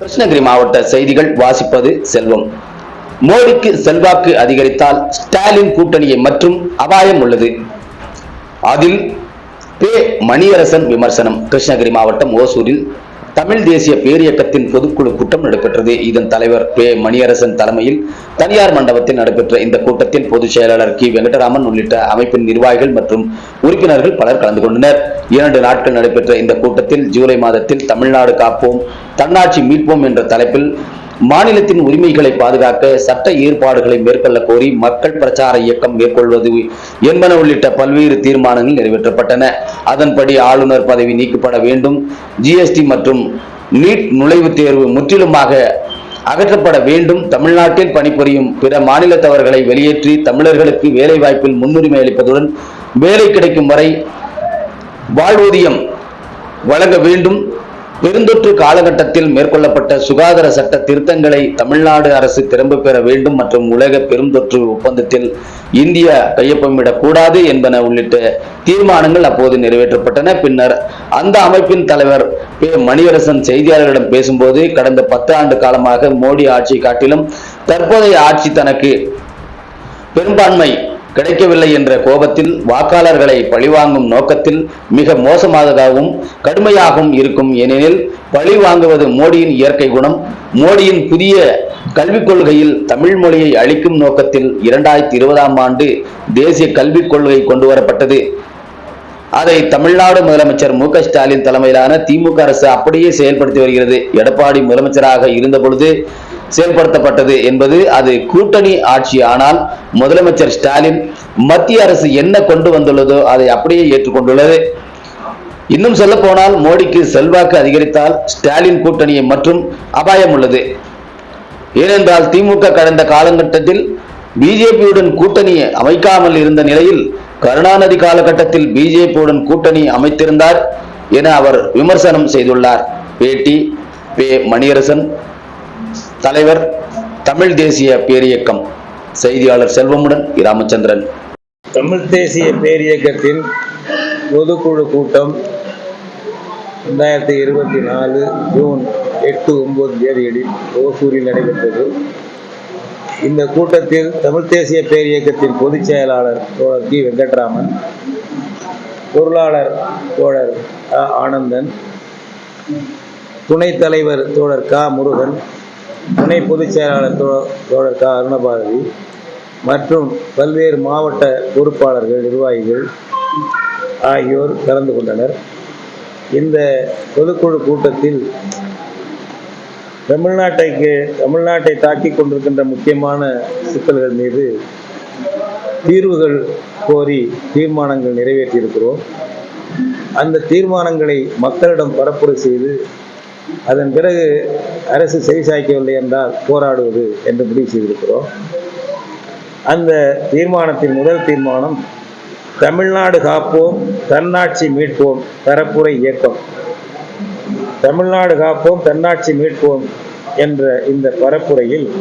கிருஷ்ணகிரி மாவட்ட செய்திகள் வாசிப்பது செல்வம். மோடிக்கு செல்வாக்கு அதிகரித்தால் ஸ்டாலின் கூட்டணியை மற்றும் அபாயம் உள்ளது. அதில் பே. மணியரசன் விமர்சனம். கிருஷ்ணகிரி மாவட்டம் ஓசூரில் தமிழ் தேசிய பேரியக்கத்தின் பொதுக்குழு கூட்டம் நடைபெற்றது. இதன் தலைவர் பே. மணியரசன் தலைமையில் தனியார் மண்டபத்தில் நடைபெற்ற இந்த கூட்டத்தில் பொதுச் செயலாளர் கி. வெங்கடராமன் உள்ளிட்ட அமைப்பின் நிர்வாகிகள் மற்றும் உறுப்பினர்கள் பலர் கலந்து கொண்டனர். இரண்டு நாட்கள் நடைபெற்ற இந்த கூட்டத்தில் ஜூலை மாதத்தில் தமிழ்நாடு காப்போம் தன்னாட்சி மீட்போம் என்ற தலைப்பில் மாநிலத்தின் உரிமைகளை பாதுகாக்க சட்ட ஏற்பாடுகளை மேற்கொள்ள கோரி மக்கள் பிரச்சார இயக்கம் மேற்கொள்வது என்பன உள்ளிட்ட பல்வேறு தீர்மானங்கள் நிறைவேற்றப்பட்டன. அதன்படி ஆளுநர் பதவி நீக்கப்பட வேண்டும். ஜிஎஸ்டி மற்றும் நீட் நுழைவுத் தேர்வு முற்றிலுமாக அகற்றப்பட வேண்டும். தமிழ்நாட்டில் பணிபுரியும் பிற மாநிலத்தவர்களை வெளியேற்றி தமிழர்களுக்கு வேலை வாய்ப்பில் முன்னுரிமை அளிப்பதுடன் வேலை கிடைக்கும் வரை வாழ்வூதியம் வழங்க வேண்டும். பெருந்தொற்று காலகட்டத்தில் மேற்கொள்ளப்பட்ட சுகாதார சட்ட திருத்தங்களை தமிழ்நாடு அரசு திரும்ப பெற வேண்டும் மற்றும் உலக பெருந்தொற்று ஒப்பந்தத்தில் இந்தியா கையொப்பமிடக்கூடாது என்பன உள்ளிட்ட தீர்மானங்கள் அப்போது நிறைவேற்றப்பட்டன. பின்னர் அந்த அமைப்பின் தலைவர் பே. மணியரசன் செய்தியாளர்களிடம் பேசும்போது கடந்த பத்து ஆண்டு காலமாக மோடி ஆட்சி காட்டிலும் தற்போதைய ஆட்சி தனக்கு பெரும்பான்மை கிடைக்கவில்லை என்ற கோபத்தில் வாக்காளர்களை பழிவாங்கும் நோக்கத்தில் மிக மோசமானதாகவும் கடுமையாகவும் இருக்கும் ஏனெனில் பழி வாங்குவது மோடியின் இயற்கை குணம். மோடியின் புதிய கல்விக் கொள்கையில் தமிழ் மொழியை அழிக்கும் நோக்கத்தில் இரண்டாயிரத்தி இருபதாம் ஆண்டு தேசிய கல்விக் கொள்கை கொண்டு வரப்பட்டது. அதை தமிழ்நாடு முதலமைச்சர் மு ஸ்டாலின் தலைமையிலான திமுக அரசு அப்படியே செயல்படுத்தி வருகிறது. எடப்பாடி முதலமைச்சராக இருந்த பொழுது செயல்படுத்தப்பட்டது என்பது அது கூட்டணி ஆட்சி. ஆனால் முதலமைச்சர் ஸ்டாலின் மத்திய அரசு என்ன கொண்டு வந்துள்ளதோ அதை அப்படியே ஏற்றுக்கொண்டுள்ளது. இன்னும் சொல்ல போனால் மோடிக்கு செல்வாக்கு அதிகரித்தால் ஸ்டாலின் கூட்டணியை மற்றும் அபாயம் உள்ளது. ஏனென்றால் திமுக கடந்த காலகட்டத்தில் பிஜேபியுடன் கூட்டணி அமைக்காமல் இருந்த நிலையில் கருணாநிதி காலகட்டத்தில் பிஜேபியுடன் கூட்டணி அமைத்திருந்தார் என அவர் விமர்சனம் செய்துள்ளார். பேட்டி பே மணியரசன் தலைவர் தமிழ் தேசிய பேரியக்கம் செய்தியாளர் செல்வமுடன் ராமச்சந்திரன் தமிழ் தேசிய பேரியக்கத்தின் பொதுக்குழு கூட்டம் ரெண்டாயிரத்தி இருபத்தி நாலு ஜூன் எட்டு ஒன்பது தேதிகளில் ஓசூரில் நடைபெற்றது. இந்த கூட்டத்தில் தமிழ் தேசிய பேரியக்கத்தின் பொதுச் செயலாளர் தோழர் கி. வெங்கட்ராமன் பொருளாளர் தோழர் அ ஆனந்தன் துணைத் தலைவர் தோழர் க. முருகன் துணை பொதுச் செயலாளர் தோழர் க. அருணபாரதி மற்றும் பல்வேறு மாவட்ட பொறுப்பாளர்கள் நிர்வாகிகள் ஆகியோர் கலந்து கொண்டனர். இந்த பொதுக்குழு கூட்டத்தில் தமிழ்நாட்டைக்கு தமிழ்நாட்டை தாக்கிக் கொண்டிருக்கின்ற முக்கியமான சிக்கல்கள் மீது தீர்வுகள் கோரி தீர்மானங்கள் நிறைவேற்றியிருக்கிறோம். அந்த தீர்மானங்களை மக்களிடம் பரப்புரை செய்து அதன் பிறகு அரசு செவிசாய்க்கவில்லை என்றால் போராடுவது என்று முடிவு செய்திருக்கிறோம். அந்த தீர்மானத்தின் முதல் தீர்மானம் தமிழ்நாடு காப்போம் தன்னாட்சி மீட்போம் பரப்புரை இயக்கம். தமிழ்நாடு காப்போம் தன்னாட்சி மீட்போம் என்ற இந்த பரப்புரையில்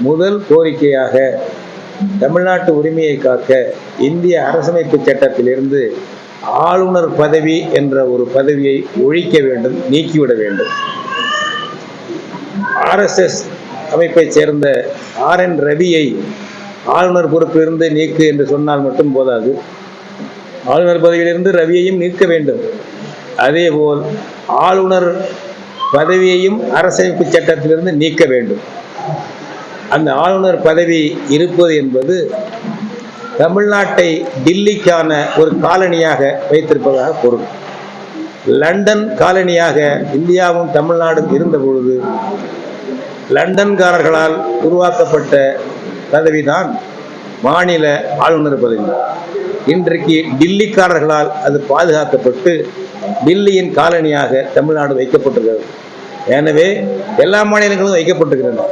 முதல் கோரிக்கையாக தமிழ்நாட்டு உரிமையை காக்க இந்திய அரசமைப்பு சட்டத்திலிருந்து ஆளுநர் பதவி என்ற ஒரு பதவியை ஒழிக்க வேண்டும் நீக்கிவிட வேண்டும். ஆர்எஸ்எஸ் அமைப்பைச் சேர்ந்த ஆர் என் ரவியை ஆளுநர் பொறுப்பிலிருந்து நீக்கு என்று சொன்னால் மட்டும் போதாது. ஆளுநர் பதவியிலிருந்து ரவியையும் நீக்க வேண்டும். அதேபோல் ஆளுநர் பதவியையும் அரசமைப்பு சட்டத்திலிருந்து நீக்க வேண்டும். அந்த ஆளுநர் பதவி இருப்பது என்பது தமிழ்நாட்டை டில்லிக்கான ஒரு காலனியாக வைத்திருப்பதாக பொருள். லண்டன் காலனியாக இந்தியாவும் தமிழ்நாடும் இருந்த பொழுது லண்டன்காரர்களால் உருவாக்கப்பட்ட பதவிதான் மாநில ஆளுநர் பதவி. இன்றைக்கு டில்லிக்காரர்களால் அது பாதுகாக்கப்பட்டு டில்லியின் காலனியாக தமிழ்நாடு வைக்கப்பட்டிருக்கிறது. எனவே எல்லா மாநிலங்களும் வைக்கப்பட்டிருக்கின்றன.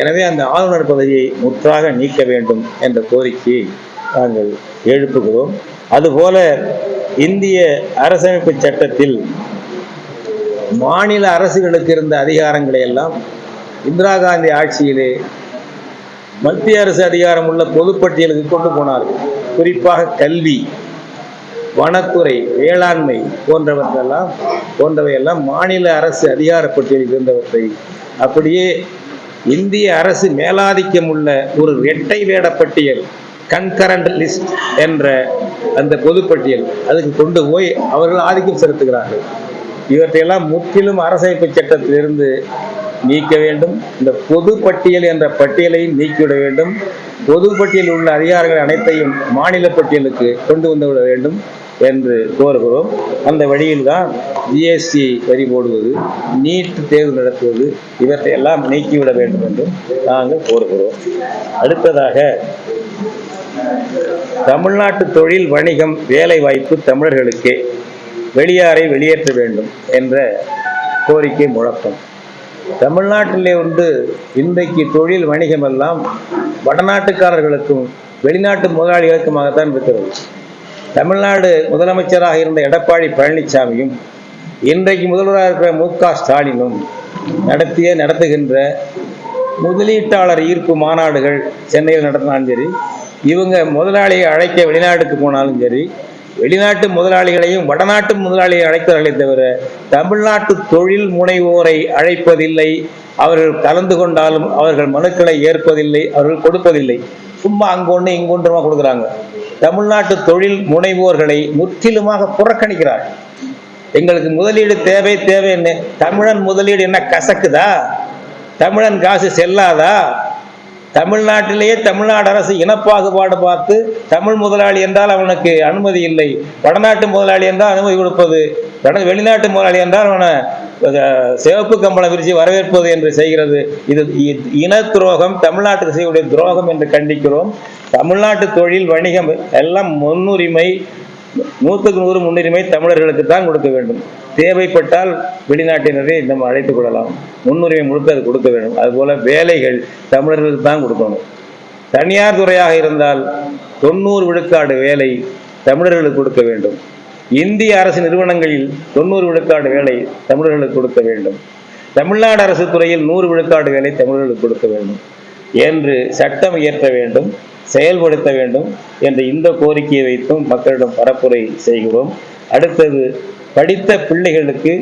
எனவே அந்த ஆளுநர் பதவியை முற்றாக நீக்க வேண்டும் என்ற கோரிக்கையை நாங்கள் எழுப்புகிறோம். அதுபோல இந்திய அரசமைப்பு சட்டத்தில் மாநில அரசுகளுக்கு இருந்த அதிகாரங்களை எல்லாம் இந்திரா காந்தி ஆட்சியிலே மத்திய அரசு அதிகாரம் உள்ள பொதுப்பட்டியலுக்கு கொண்டு போனார்கள் குறிப்பாக கல்வி வனத்துறை வேளாண்மை போன்றவற்றெல்லாம் போன்றவையெல்லாம் மாநில அரசு அதிகாரப்பட்டியலில் இருந்தவற்றை அப்படியே இந்திய அரசு மேலாதிக்கம் உள்ள ஒரு இரட்டை வேட பட்டியல் கன்கரண்ட் லிஸ்ட் என்ற அந்த பொதுப்பட்டியல் அதுக்கு கொண்டு போய் அவர்கள் ஆதிக்கம் செலுத்துகிறார்கள். இவற்றையெல்லாம் முற்றிலும் அரசமைப்பு சட்டத்திலிருந்து நீக்க வேண்டும். இந்த பொது பட்டியல் என்ற பட்டியலையும் நீக்கிவிட வேண்டும். பொது பட்டியலில் உள்ள அதிகாரங்கள் அனைத்தையும் மாநில பட்டியலுக்கு கொண்டு வந்து விட வேண்டும் என்று கோருகிறோம். அந்த வழியில் தான் ஜிஎஸ்டி வரி போடுவது நீட் தேர்வு நடத்துவது இவற்றையெல்லாம் நீக்கிவிட வேண்டும் என்று நாங்கள் கோருகிறோம். அடுத்ததாக தமிழ்நாட்டு தொழில் வணிகம் வேலை வாய்ப்பு தமிழர்களுக்கே வெளியாரை வெளியேற்ற வேண்டும் என்ற கோரிக்கை முழக்கம். தமிழ்நாட்டிலே உண்டு இன்றைக்கு தொழில் வணிகம் எல்லாம் வடநாட்டுக்காரர்களுக்கும் வெளிநாட்டு முதலாளிகளுக்குமாகத்தான் இருக்கிறது. தமிழ்நாடு முதலமைச்சராக இருந்த எடப்பாடி பழனிசாமியும் இன்றைக்கு முதல்வராக இருக்கிற மு க ஸ்டாலினும் நடத்திய நடத்துகின்ற முதலீட்டாளர் ஈர்ப்பு மாநாடுகள் சென்னையில் நடத்தினாலும் சரி இவங்க முதலாளியை அழைக்க வெளிநாட்டுக்கு போனாலும் சரி வெளிநாட்டு முதலாளிகளையும் வடநாட்டு முதலாளியை அழைக்கிறார்களே தவிர தமிழ்நாட்டு தொழில் முனைவோரை அழைப்பதில்லை. அவர்கள் கலந்து கொண்டாலும் அவர்கள் மனுக்களை ஏற்பதில்லை அவர்கள் கொடுப்பதில்லை. சும்மா அங்கொன்று இங்கொன்றுமா கொடுக்குறாங்க. தமிழ்நாட்டு தொழில் முனைவோர்களை முற்றிலுமாக புறக்கணிக்கிறார். எங்களுக்கு முதலீடு தேவை தேவைன்னு தமிழன் முதலீடு என்ன கசக்குதா? தமிழன் காசு செல்லாதா? தமிழ்நாட்டிலேயே தமிழ்நாடு அரசு இனப்பாகுபாடு பார்த்து தமிழ் முதலாளி என்றால் அவனுக்கு அனுமதி இல்லை. வடநாட்டு முதலாளி என்றால் அனுமதி கொடுப்பது. வட வெளிநாட்டு முதலாளி என்றால் அவனை சிவப்பு கம்பளம் விரிச்சு வரவேற்பது என்று செய்கிறது. இது இ- இன துரோகம் தமிழ்நாட்டுக்கு செய்யக்கூடிய துரோகம் என்று கண்டிக்கிறோம். தமிழ்நாட்டு தொழில் வணிகம் எல்லாம் முன்னுரிமை நூற்றுக்கு நூறு முன்னுரிமை தமிழர்களுக்கு தான் கொடுக்க வேண்டும். தேவைப்பட்டால் வெளிநாட்டினரை நம்ம அழைத்துக் கொள்ளலாம். முன்னுரிமை முழுக்க அது கொடுக்க வேண்டும். அதுபோல வேலைகள் தமிழர்களுக்கு தான் கொடுக்கணும். தனியார் துறையாக இருந்தால் தொண்ணூறு விழுக்காடு வேலை தமிழர்களுக்கு கொடுக்க வேண்டும். இந்திய அரசு நிறுவனங்களில் தொண்ணூறு விழுக்காடு வேலை தமிழர்களுக்கு கொடுக்க வேண்டும். தமிழ்நாடு அரசு துறையில் நூறு விழுக்காடு வேலை தமிழர்களுக்கு கொடுக்க வேண்டும். என்று சட்டம் இயற்ற வேண்டும் செயல்படுத்த வேண்டும் என்ற இந்த கோரிக்கையை வைத்தும் மக்களிடம் பரப்புரை செய்கிறோம். அடுத்தது படித்த பிள்ளைகளுக்கு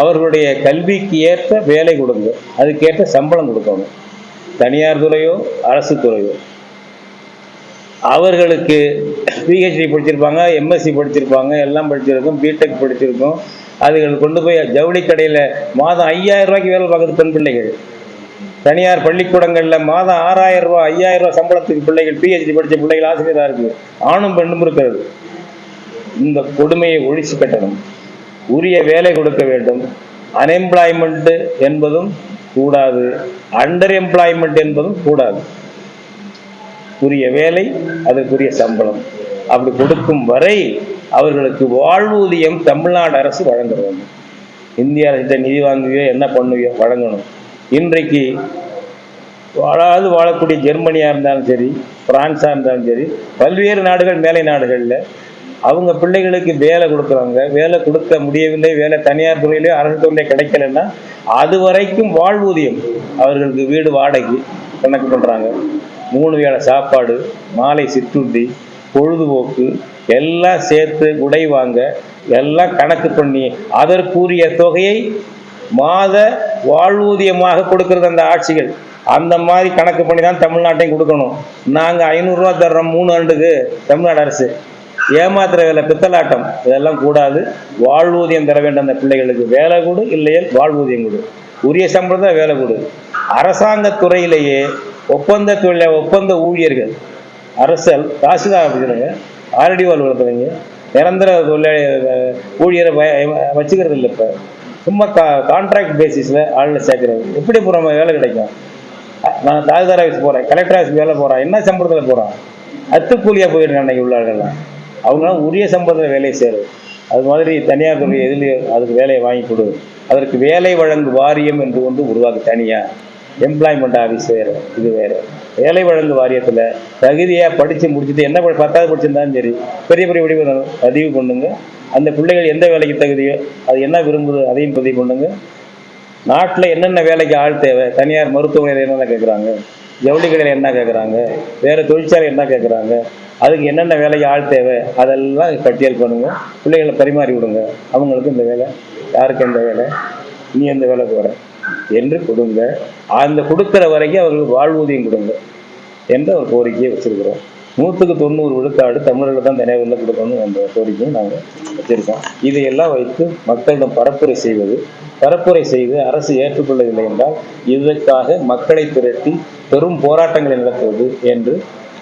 அவர்களுடைய கல்விக்கு ஏற்ற வேலை கொடுங்க. அதுக்கேற்ற சம்பளம் கொடுக்கணும். தனியார் துறையோ அரசு துறையோ. அவர்களுக்கு பிஹெச்டி படிச்சிருப்பாங்க எம்எஸ்சி படிச்சிருப்பாங்க எல்லாம் படிச்சிருக்கோம் பிடெக் படிச்சிருக்கோம். அதுகள் கொண்டு போய் ஜவுளி கடையில் மாதம் ஐயாயிரம் ரூபாய்க்கு வேலை பார்க்குறது பெண் பிள்ளைகள். தனியார் பள்ளிக்கூடங்களில் மாதம் ஆறாயிரம் ரூபாய் ஐயாயிரம் ரூபா சம்பளத்துக்கு பிள்ளைகள் பிஹெச்டி படித்த பிள்ளைகள் ஆசிரியராக இருக்குது ஆணும் பெண்ணும் இருக்கிறது. இந்த கொடுமையை ஒழிச்சு கட்டணும். உரிய வேலை கொடுக்க வேண்டும். அன்எம்ப்ளாய்மெண்ட் என்பதும் கூடாது. அண்டர் எம்ப்ளாய்மெண்ட் என்பதும் கூடாது. உரிய வேலை அதற்குரிய சம்பளம். அப்படி கொடுக்கும் வரை அவர்களுக்கு வாழ்வூதியம் தமிழ்நாடு அரசு வழங்க வேண்டும். இந்திய அரசிட்ட நிதி வாங்குவியோ என்ன பண்ணுவியோ வழங்கணும். இன்றைக்கு வாழாது வாழக்கூடிய ஜெர்மனியாக இருந்தாலும் சரி பிரான்ஸாக இருந்தாலும் சரி பல்வேறு நாடுகள் மேலை நாடுகளில் அவங்க பிள்ளைகளுக்கு வேலை கொடுக்குறாங்க. வேலை கொடுக்க முடியவில்லை வேலை தனியார் துறையிலேயோ அரசு துறையிலே கிடைக்கலன்னா அது வரைக்கும் வாழ்வூதியம். அவர்களுக்கு வீடு வாடகை கணக்கு பண்ணுறாங்க மூணு வேளை சாப்பாடு மாலை சிற்றுண்டி பொழுதுபோக்கு எல்லாம் சேர்த்து உடை வாங்க எல்லாம் கணக்கு பண்ணி அதற்குரிய தொகையை மாத வாழ்வூதியமாக கொடுக்கறது அந்த ஆட்சிகள். அந்த மாதிரி கணக்கு பண்ணி தான் தமிழ்நாட்டையும் கொடுக்கணும். நாங்கள் ஐநூறுரூவா தர்றோம் மூணு ஆண்டுக்கு தமிழ்நாடு அரசு. ஏமாத்துற வேலை பித்தலாட்டம். இதெல்லாம் கூடாது. வாழ்வூதியம் தர வேண்டும் அந்த பிள்ளைகளுக்கு. வேலை கொடு இல்லையே வாழ்வூதியம் கொடு. உரிய சம்பளம் வேலை கொடு. அரசாங்க துறையிலேயே ஒப்பந்த தொழில ஒப்பந்த ஊழியர்கள் அரசல் தாசில்தார் அப்படிங்கிறவங்க ஆர்டிஓ அலுவலகத்துலங்க நிரந்தர தொழிலாளி ஊழியரை வச்சுக்கிறது இல்லை இப்போ. சும்மா கா கான்ட்ராக்ட் பேசிஸில் ஆளில் சேர்க்குறது. எப்படி இப்போ வேலை கிடைக்கும். நான் தாசில்தார் ஆஃபீஸ் போகிறேன் கலெக்டர் ஆஃபீஸ் வேலை போகிறேன் என்ன சம்பளத்தில் போகிறான் அத்துக்கூலியாக போயிடுறேன் அன்னைக்கு உள்ளார்கள்லாம் அவங்களாம் உரிய சம்பளத்தில் வேலையை சேரும் அது மாதிரி தனியார் துறை எதில் அதுக்கு வேலையை வாங்கி கொடு. அதற்கு வேலை வழங்கு வாரியம் என்று ஒன்று உருவாக்கு தனியாக எம்ப்ளாய்மெண்ட் ஆஃபீஸ் வேறு இது வேறு. வேலை வழங்கு வாரியத்தில் தகுதியாக படித்து முடிச்சுட்டு என்ன பத்தாவது படிச்சிருந்தாலும் சரி பெரிய பெரிய முடிவு பதிவு பண்ணுங்க. அந்த பிள்ளைகள் எந்த வேலைக்கு தகுதியோ அது என்ன விரும்புதோ அதையும் பதிவு பண்ணுங்க. நாட்டில் என்னென்ன வேலைக்கு ஆள் தேவை தனியார் மருத்துவமனையில் என்னென்ன கேட்குறாங்க ஜவுளி கடையில் என்ன கேட்குறாங்க வேறு தொழிற்சாலை என்ன கேட்குறாங்க அதுக்கு என்னென்ன வேலைக்கு ஆள் தேவை அதெல்லாம் பட்டியல் பண்ணுங்க. பிள்ளைகளை பரிமாறி விடுங்க. அவங்களுக்கு இந்த வேலை யாருக்கு எந்த வேலை? நீ எந்த வேலை போகிற என்று கொடுங்க. அந்த கொடுக்குற வரைக்கும் அவர்களுக்கு வாழ்வூதியம் கொடுங்க என்ற ஒரு கோரிக்கையை வச்சிருக்கிறோம். நூற்றுக்கு தொண்ணூறு விழுக்காடு தமிழர்கள் தான் தனியாரில் கொடுக்கணும் என்ற கோரிக்கையை நாங்கள் வச்சுருக்கோம். இதையெல்லாம் வைத்து மக்களிடம் பரப்புரை செய்வது பரப்புரை செய்து அரசு ஏற்றுக்கொள்ளவில்லை என்றால் இதற்காக மக்களை திரட்டி பெரும் போராட்டங்களை நடத்துவது என்று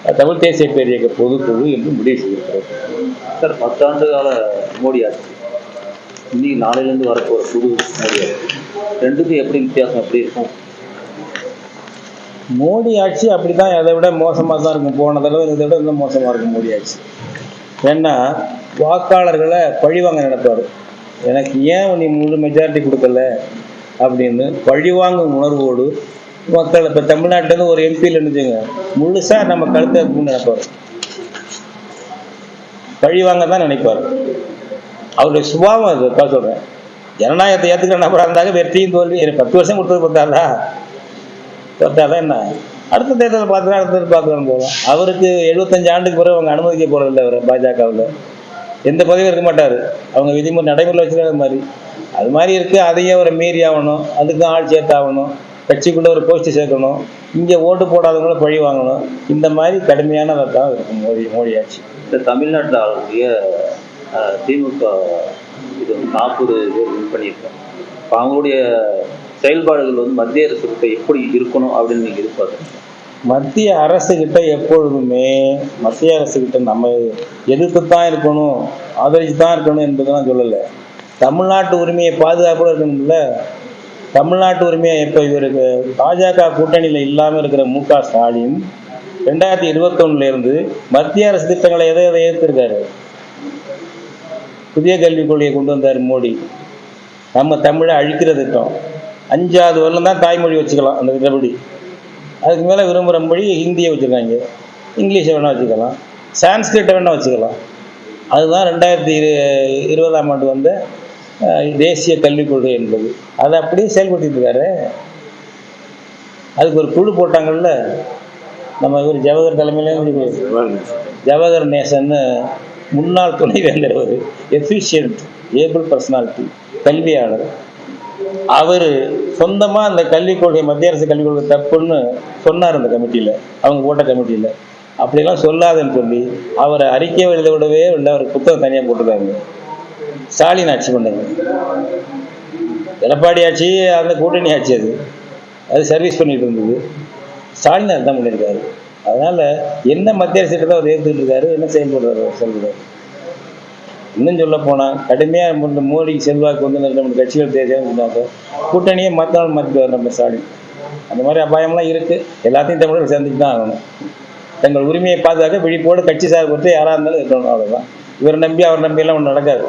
தமிழ் தேசிய பேரியக்க பொதுக்குழு என்று முடிவு செய்திருக்கிறது சார் பத்தாண்டு கால மோடி ஆட்சி. இன்னைக்கு நாளையிலேருந்து வரப்போகிற புது மோடி ஆட்சி. ரெண்டுக்கும் எப்படி வித்தியாசம் எப்படி இருக்கும்? மோடி ஆட்சி அப்படி தான் அதை விட மோசமாக தான் இருக்கும். போன தடவை இதை விட இன்னும் மோசமாக இருக்கும் மோடி ஆட்சி. ஏன்னா வாக்காளர்களை பழிவாங்க நடப்பார் எனக்கு ஏன் நீ முழு மெஜாரிட்டி கொடுக்கல? அப்படின்னு பழிவாங்கும் உணர்வோடு மக்கள் இப்போ தமிழ்நாட்டிலேருந்து ஒரு எம்பியில் இருந்துச்சுங்க முழுசாக நம்ம கழுத்தை இருக்குன்னு நினைப்பார். பழிவாங்க தான் நினைப்பார். அவருடைய சுபாவம் அது தான் சொல்கிறேன் ஜனநாயகத்தை ஏற்றுக்கிற நபராக இருந்தாங்க வெற்றியும் தோல்வி எனக்கு பத்து வருஷம் கொடுத்தது பார்த்தாதா பார்த்தாதான் என்ன? அடுத்த தேர்தல் பார்த்துக்கலாம் அடுத்த பார்க்கலாம் பார்த்துக்கலாம் போகலாம் அவருக்கு எழுபத்தஞ்சு ஆண்டுக்கு பிறகு அவங்க அனுமதிக்க போகிறதில்ல அவர் பாஜகவில். எந்த பதவியும் இருக்க மாட்டார். அவங்க விதிமுறை நடைமுறையில் வச்சுருக்க மாதிரி. அது மாதிரி இருக்கு அதையும் அவரை மீறி ஆகணும். அதுக்கும் ஆள் சேர்த்தாகணும். கட்சிக்குள்ளே ஒரு போஸ்ட் சேர்க்கணும். இங்கே ஓட்டு போடாதவங்கள பழி வாங்கணும். இந்த மாதிரி கடுமையானதாக தான் இருக்கும் மோடி மோடி ஆட்சி இந்த தமிழ்நாட்டில் ஆளக்கூடிய திமுக இது நாற்பது பேர் வின் பண்ணியிருக்காங்க. இப்போ அவங்களுடைய செயல்பாடுகள் வந்து மத்திய அரசு கிட்ட எப்படி இருக்கணும் அப்படின்னு நீங்கள் எதிர்பார்க்குறீங்க? மத்திய அரசுகிட்ட எப்பொழுதுமே மத்திய அரசுகிட்ட நம்ம எதிர்த்து தான் இருக்கணும் ஆதரிச்சு தான் இருக்கணும் என்பதெல்லாம் சொல்லலை. தமிழ்நாட்டு உரிமையை பாதுகாப்போட இருக்கணும்ல. தமிழ்நாட்டு உரிமையை இப்போ இவருக்கு பாஜக கூட்டணியில் இல்லாமல் இருக்கிற மு க ஸ்டாலின் ரெண்டாயிரத்தி இருபத்தொன்னுலேருந்து மத்திய அரசு திட்டங்களை எதை எதை ஏற்றிருக்காரு புதிய கல்விக் கொள்கையை கொண்டு வந்தார் மோடி. நம்ம தமிழை அழிக்கிற திட்டம். அஞ்சாவது வரலும் தான் தாய்மொழி வச்சுக்கலாம் அந்த திட்டப்படி. அதுக்கு மேலே விரும்புகிற மொழி ஹிந்தியை வச்சுருக்காங்க. இங்கிலீஷை வேணால் வச்சுக்கலாம். சான்ஸ்கிரிட்டை வேணால் வச்சுக்கலாம். அதுதான் ரெண்டாயிரத்தி இரு இருபதாம் ஆண்டு வந்த தேசிய கல்விக் கொள்கை என்பது. அதை அப்படியே செயல்படுத்திட்டு இருக்காரு. அதுக்கு ஒரு குழு போட்டாங்கல்ல நம்ம இவர் ஜவஹர் தலைமையில ஜவஹர் நேசன்னு முன்னாள் துணைவேந்தர் அவர் எஃபிஷியன்ட் ஏபிள் பர்சனாலிட்டி கல்வியாளர். அவர் சொந்தமாக அந்த கல்விக் கொள்கை மத்திய அரசு கல்விக் கொள்கை தப்புன்னு சொன்னார் அந்த கமிட்டியில் அவங்க போட்ட கமிட்டியில். அப்படிலாம் சொல்லாதுன்னு சொல்லி அவரை அறிக்கை எழுத விடவே இல்லை அவர் புத்தகம் தனியாக போட்டிருக்காங்க. ஸ்டாலின் ஆட்சி பண்ணுங்க எடப்பாடி ஆட்சி அந்த கூட்டணி ஆட்சி அது. அது சர்வீஸ் பண்ணிட்டு இருந்தது. ஸ்டாலின் அதுதான் பண்ணியிருக்காரு. அதனால என்ன மத்திய அரசு தான் அவர் ஏற்றுக்கிட்டு இருக்காரு என்ன செயல்படுறாரு அவர் இன்னும் சொல்ல போனால் கடுமையாக முன்ன மோடிக்கு செல்வாக்கு வந்து நம்ம கட்சிகள் தேர்தல் கூட்டணியே நாள் மாற்றிட்டு நம்ம ஸ்டாலின் அந்த மாதிரி அபாயம்லாம் இருக்குது எல்லாத்தையும் தமிழர்கள் சேர்ந்துட்டு தான் ஆகணும். தங்கள் உரிமையை பாதுகாக்க விழிப்போடு கட்சி சார்பற்று யாராக இருந்தாலும் இருக்கணும் அவ்வளோதான் இவர் நம்பி அவர் நம்பியெல்லாம் ஒன்றும் நடக்காது.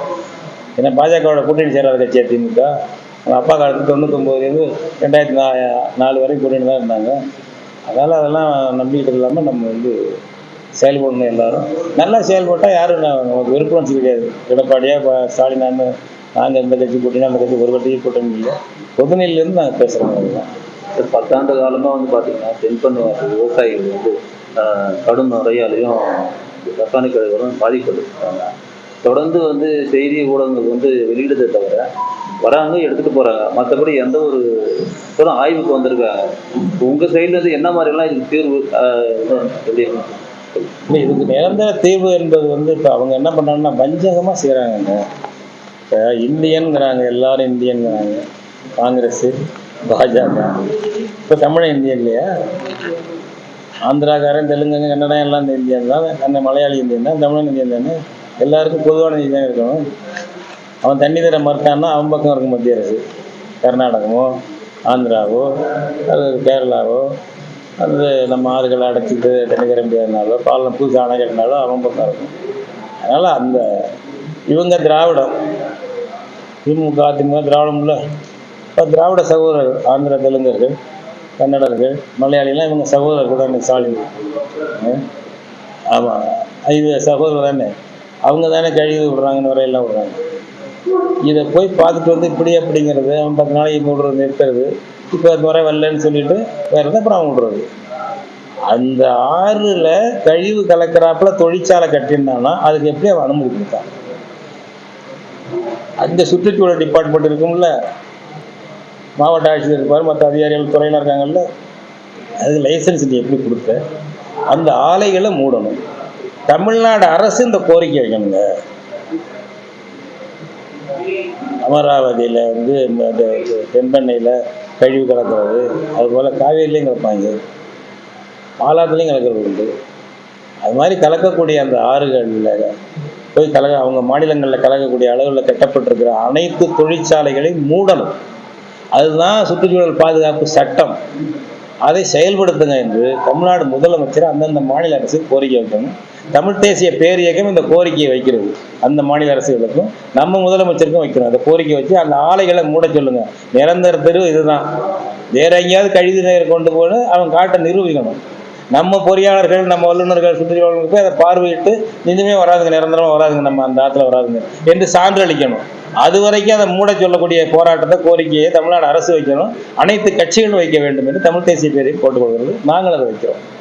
ஏன்னா பாஜகவோட கூட்டணி சேராத கட்சியா திமுக அவங்க அப்பா காலத்து தொண்ணூத்தொம்போதுலேருந்து ரெண்டாயிரத்தி நா நாலு வரைக்கும் கூட்டணி தான் இருந்தாங்க. அதனால் அதெல்லாம் நம்பிக்கிட்டு இல்லாமல் நம்ம வந்து செயல்படணும் எல்லாரும். நல்லா செயல்பட்டால் யாரும் நமக்கு விருப்பம் கிடையாது எடப்பாடியா இப்போ ஸ்டாலினான்னு நாங்கள் இந்த கட்சி கூட்டணி அந்த கட்சி ஒரு கட்சி கூட்டணி இல்லை. பொதுநிலையிலேருந்து நாங்கள் பேசுகிறோம் அதெல்லாம் இந்த பத்தாண்டு காலமாக வந்து பார்த்தீங்கன்னா தென்பண்ண விவசாயிகள் வந்து கடும் நுரையாலையும் ரசாயனிக் கழிவுகளும் பாதிக்கப்பட்டிருக்காங்க. தொடர்ந்து வந்து செய்தி ஊடகங்கள் வந்து வெளியிடுதே தவிர வராங்க எடுத்துட்டு போறாங்க. மற்றபடி எந்த ஒரு இப்போதான் ஆய்வுக்கு வந்திருக்காங்க. உங்க சைட்ல இருந்து என்ன மாதிரிலாம் இதுக்கு தீர்வு இல்லை இதுக்கு நிரந்தர தீர்வு என்பது வந்து இப்போ அவங்க என்ன பண்ணுறாங்கன்னா வஞ்சகமாக செய்கிறாங்க இப்போ இந்தியன்கிறாங்க எல்லாரும் இந்தியன்கிறாங்க காங்கிரஸ் பாஜக. இப்போ தமிழன் இந்தியன் இல்லையா? ஆந்திராக்காரன் தெலுங்குங்க கன்னடம் எல்லாம் இந்த இந்தியன் தான். அந்த மலையாளி இந்தியன் தான் தமிழன் இந்தியன் தானே? எல்லாருக்கும் பொதுவான நீதி தான் இருக்கணும் அவன் தண்ணி தர மறுத்தான்னா அவன் பக்கம் இருக்கும் மத்திய அரசு. கர்நாடகமோ ஆந்திராவோ அது கேரளாவோ அது நம்ம ஆறுகளை அடைச்சிட்டு தண்ணி தர முடியாதனாலோ பாலம் புதுசு அணை கட்டினாலோ அவன் பக்கம் இருக்கும். அதனால் அந்த இவங்க திராவிடம் திமுக அதிமுக திராவிடம்ல இப்போ திராவிட சகோதரர்கள் ஆந்திர தெலுங்கர்கள் கன்னடர்கள் மலையாளிலாம் இவங்க சகோதரர் கூட ஸ்டாலின். ஆமாம் இது சகோதரர் தானே. அவங்க தானே கழிவு விடுறாங்கன்னு வரையெல்லாம் விடுறாங்க. இதை போய் பார்த்துட்டு வந்து இப்படி அப்படிங்கிறது அவன் பத்து நாளைக்கு விடுறது நிறுத்துறது இப்போ அது முறை வரலன்னு சொல்லிட்டு வேறு அப்புறம் அவன் விடுறது? அந்த ஆறுல கழிவு கலக்கிறாப்புல தொழிற்சாலை கட்டியிருந்தான்னா அதுக்கு எப்படி அவன் அனுமதி கொடுத்தான்? அந்த சுற்றுச்சூழல் டிபார்ட்மெண்ட் இருக்கும்ல. மாவட்ட ஆட்சியர் இருப்பார் மற்ற அதிகாரிகள் துறையில் இருக்காங்கல்ல. அதுக்கு லைசன்ஸ் நீ எப்படி கொடுத்த? அந்த ஆலைகளை மூடணும். தமிழ்நாடு அரசு இந்த கோரிக்கை வைக்கணுங்க. அமராவதியில் வந்து இந்த தென்பெண்ணையில் கழிவு கலக்கிறது அதுபோல் காவேரிலையும் கலப்பாங்க. பாலாத்துலேயும் கலக்கிறது உண்டு. அது மாதிரி கலக்கக்கூடிய அந்த ஆறுகளில் போய் கலக அவங்க மாநிலங்களில் கலக்கக்கூடிய அளவில் கட்டப்பட்டிருக்கிற அனைத்து தொழிற்சாலைகளையும் மூடணும். அதுதான் சுற்றுச்சூழல் பாதுகாப்பு சட்டம். அதை செயல்படுத்துங்க என்று தமிழ்நாடு முதலமைச்சர் அந்தந்த மாநில அரசு கோரிக்கை வைக்கணும். தமிழ் தேசிய பேரியக்கம் இந்த கோரிக்கையை வைக்கிறது. அந்த மாநில அரசுகளுக்கும் நம்ம முதலமைச்சருக்கும் வைக்கணும். அந்த கோரிக்கை வச்சு அந்த ஆலைகளை மூட சொல்லுங்க. நிரந்தர தெரு இதுதான். வேற எங்கேயாவது கழிவு நீர் கொண்டு போய் அவன் காட்டை நிரூபிக்கணும். நம்ம பொறியாளர்கள் நம்ம வல்லுநர்கள் சுற்றுச்சூழலுக்கு போய் அதை பார்வையிட்டு நிஜமே வராதுங்க. நிரந்தரமாக வராதுங்க. நம்ம அந்த ஆற்றுல வராதுங்க. என்று சான்று அளிக்கணும் அது வரைக்கும் அதை மூட சொல்லக்கூடிய போராட்டத்தை கோரிக்கையை தமிழ்நாடு அரசு வைக்கணும். அனைத்து கட்சிகளும் வைக்க வேண்டும் என்று தமிழ் தேசிய போட்டுக் போட்டுக்கொள்கிறது நாங்கள் அதை வைக்கிறோம்.